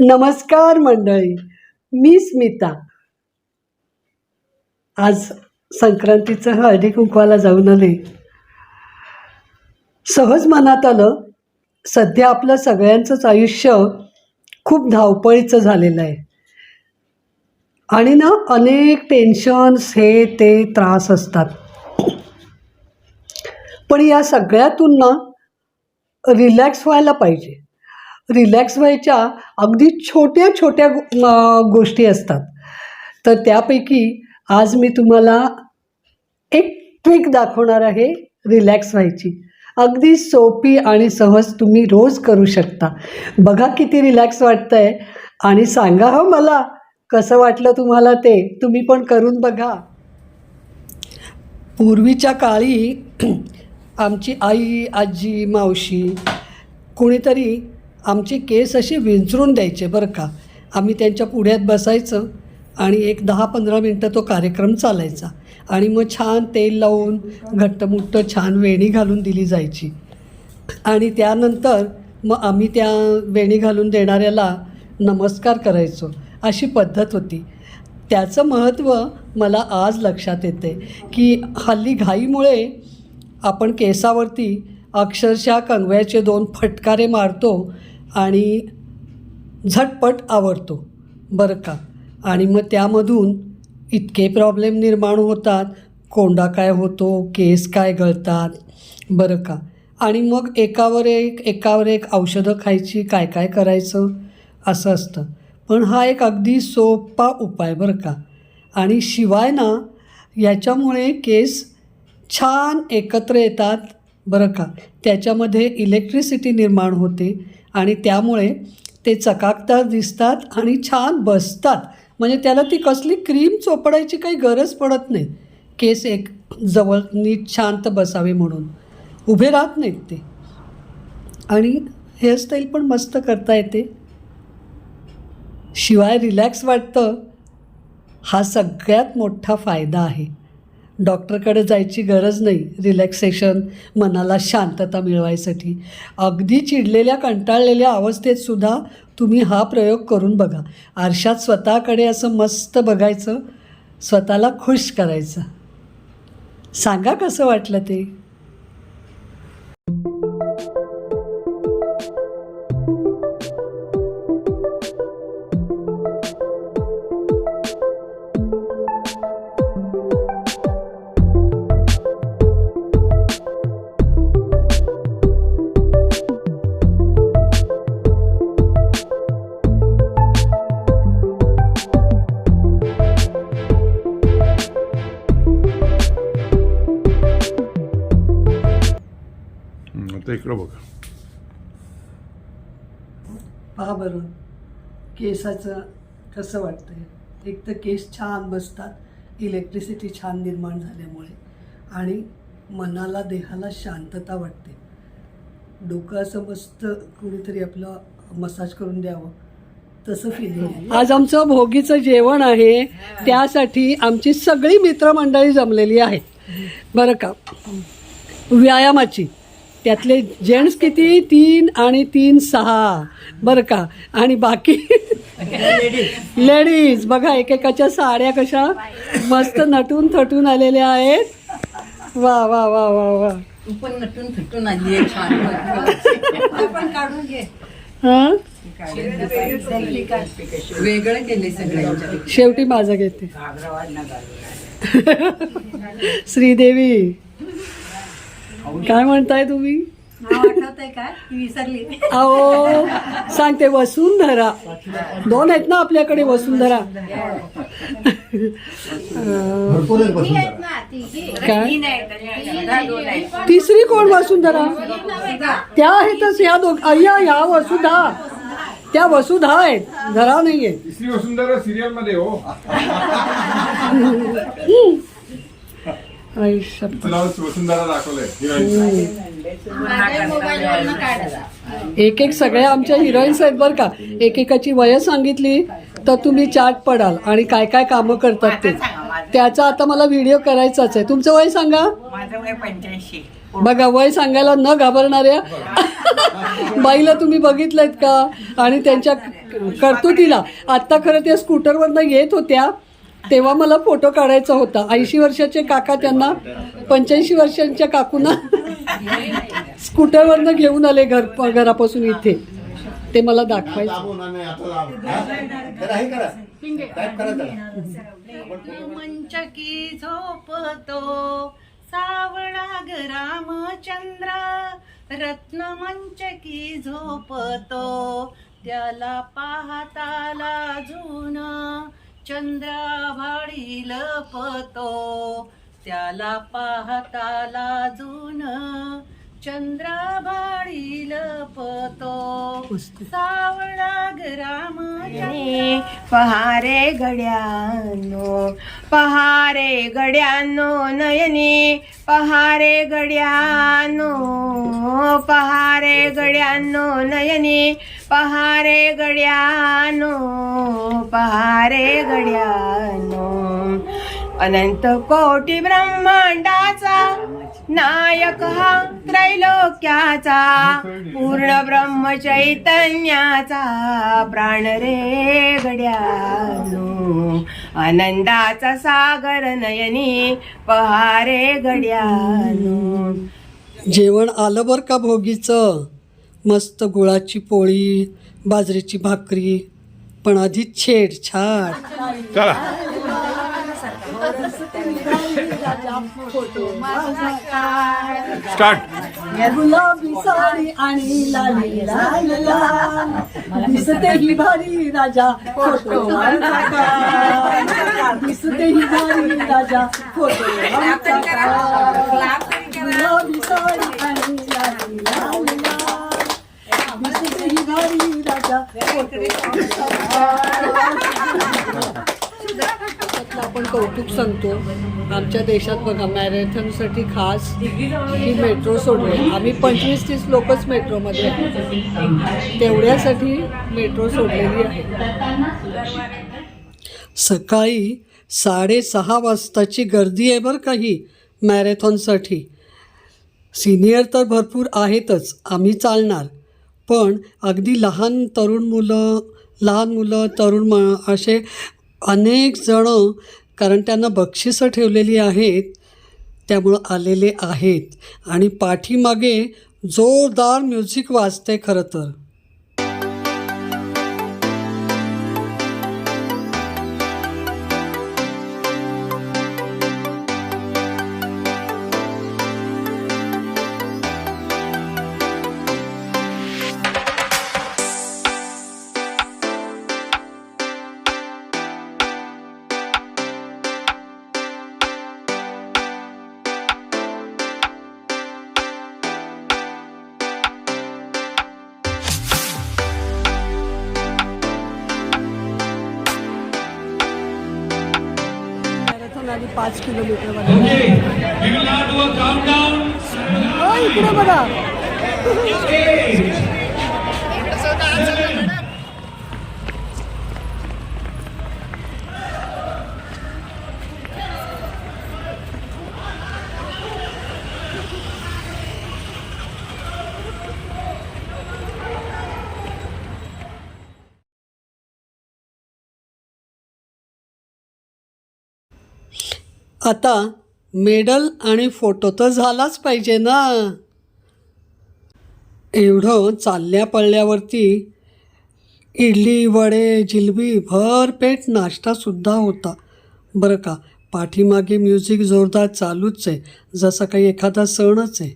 नमस्कार मंडळी मी स्मिता. आज संक्रांतीचं हळदी कुंकवाला जाऊन आले. सहज मनात आलं सध्या आपलं सगळ्यांचंच आयुष्य खूप धावपळीचं झालेलं आहे. आणि ना अनेक टेन्शन्स हे ते त्रास असतात. पण या सगळ्यातून ना रिलॅक्स व्हायला पाहिजे. रिलॅक्स व्हायच्या अगदी छोट्या छोट्या गोष्टी असतात. तर त्यापैकी आज मी तुम्हाला एक ट्रिक दाखवणार आहे रिलॅक्स व्हायची. अगदी सोपी आणि सहज तुम्ही रोज करू शकता. बघा किती रिलॅक्स वाटतं आहे आणि सांगा हो मला कसं वाटलं तुम्हाला ते? तुम्ही पण करून बघा. पूर्वीच्या काळी आमची आई आजी मावशी कोणीतरी आमचे केस असे विंचरून द्यायचे बरं का. आम्ही त्यांच्या पुढ्यात बसायचं आणि एक दहा पंधरा मिनटं तो कार्यक्रम चालायचा. आणि मग छान तेल लावून घट्टमुट्ट छान वेणी घालून दिली जायची. आणि त्यानंतर मग आम्ही त्या वेणी घालून देणाऱ्याला नमस्कार करायचो. अशी पद्धत होती. त्याचं महत्त्व मला आज लक्षात येते की हल्ली घाईमुळे आपण केसावरती अक्षरशः कंगव्याचे दोन फटकारे मारतो आणि झटपट आवडतो बरं का? आणि मग त्यामधून इतके प्रॉब्लेम निर्माण होतात. कोंडा काय होतो? केस काय गळतात? बरं का? आणि मग एकावर एक एकावर एक औषधं खायची काय काय करायचं? असं असतं. पण हा एक अगदी सोपा उपाय बरं का? आणि शिवाय ना याच्यामुळे केस छान एकत्र येतात. बरं का? त्याच्यामध्ये इलेक्ट्रिसिटी निर्माण होते आणि त्यामुळे ते चकाकतात दिसतात आणि छान बसतात. म्हणजे त्याला ती कसली क्रीम चोपडायची काही गरज पडत नाही. केस एक जवळ नीट शांत बसावे म्हणून. उभे राहत नाहीत ते. आणि हेअरस्टाईल पण मस्त करता येते. शिवाय रिलॅक्स वाटतं हा सगळ्यात मोठा फायदा आहे. डॉक्टरकडे जायची गरज नाही रिलॅक्सेशन मनाला शांतता मिळवायसाठी. अगदी चिडलेल्या कंटाळलेल्या अवस्थेतसुद्धा तुम्ही हा प्रयोग करून बघा. आरशात स्वतःकडे असं मस्त बघायचं स्वतःला खुश करायचं. सांगा कसं वाटलं ते? आता इकडं बघ पहा बरं केसाचं कसं वाटतंय? एक तर केस छान बसतात इलेक्ट्रिसिटी छान निर्माण झाल्यामुळे. आणि मनाला देहाला शांतता वाटते. डोकं असं मस्त कुणीतरी आपलं मसाज करून द्यावं. तसं फिलिंग आज आमचं भोगीचं जेवण आहे. त्यासाठी आमची सगळी मित्रमंडळी जमलेली आहेत. बरं का? व्यायामाची. त्यातले जेंट्स किती? तीन आणि तीन सहा. बरं का? आणि बाकी लेडीज. बघा एकेकाच्या साड्या कशा मस्त नटून थटून आलेल्या आहेत. वा वा वा वा वा. तू पण नटून फिटून आली आहे छान. पण काढून घे. हां? वेगळं केले सगळ्यांच्या शेवटी माझं घेते. श्रीदेवी. काय म्हणताय तुम्ही? अहो सांगते वसुंधरा दोन आहेत ना आपल्याकडे वसुंधरा काय? तिसरी कोण वसुंधरा त्या आहेतच ह्या दोघ अय्या ह्या वसुधा त्या वसुधा आहेत. घरा नाहीये. तिसरी वसुंधरा सिरियलमध्ये हो आयुष्यात तुला वसुंधरा दाखवलंय हिरोईन एक एक सगळ्या आमच्या हिरोईन्स आहेत बरं का. एकेकाची वय सांगितली तर तुम्ही चाट पडाल आणि काय काय कामं करतात ते. त्याचा आता मला व्हिडिओ करायचाच आहे. तुमचं वय सांगा. बघा वय सांगायला न घाबरणाऱ्या बाईला तुम्ही बघितलंत का? आणि त्यांच्या करतो तिला आत्ता खरं त्या स्कूटरवरनं येत होत्या. तेव्हा मला फोटो काढायचा होता. ऐंशी वर्षाचे काका त्यांना पंच्याऐंशी वर्षांच्या काकूंना स्कूटरवरनं घेऊन आले घर घरापासून इथे. ते मला दाखवायचं. मंचकी झोपतो सावळा ग रामचंद्र रत्न मंचकी झोपतो त्याला पाहता लाजून चंद्राभाळी लपतो. त्याला पाहता लाजून चंद्राभाळी लपतो सावळा ग रामचंद्र पहारे गड्यानो पहारे गड्यानो नयनी पहारे गड्यानो पहारे गड्यानो नयनी पहारे गड्यानो पहारे गड्यानो अनंत कोटी ब्रह्मांडाचा नायक हा त्रैलोक्याचा पूर्ण ब्रह्म चैतन्याचा प्राण रे गड्यानो. आनंदाचा सागर नयनी पहारे गड्यानो. जेवण आलं बरं का भोगीचं? मस्त गुळाची पोळी बाजरीची भाकरी पण आधी छेडछाड. चला. स्टार्ट गुलाबी साडी आणि लाली लाल दिसते ही भारी राजा फोटो दिसते ही भारी राजा फोटो गुलाबी साडी आणि लाली लाल दिसते ही भारी राजा फोटो भारतातलं आपण कौतुक सांगतो. आमच्या देशात बघा मॅरेथॉनसाठी खास ही मेट्रो सोडली. आम्ही पंचवीस तीस लोकच मेट्रोमध्ये आहेत. तेवढ्यासाठी मेट्रो सोडलेली आहे. सकाळी साडेसहा वाजताची गर्दी आहे बरं काही मॅरेथॉनसाठी. सिनियर तर भरपूर आहेतच आम्ही चालणार. पण अगदी लहान तरुण मुलं लहान मुलं तरुण म असे अनेक जणं कारण त्यांना बक्षिसं ठेवलेली आहेत त्यामुळं आलेले आहेत. आणि पाठीमागे जोरदार म्युझिक वाजते खरं तर. आधी पाच किलोमीटर इकडे बघा. आता मेडल आणि फोटो तर झालाच पाहिजे ना. एवढं चालल्या पडल्यावरती इडली वडे जिलबी भरपेट नाश्तासुद्धा होता. बरं का पाठीमागे म्युझिक जोरदार चालूच आहे. जसं काही एखादा सणच आहे.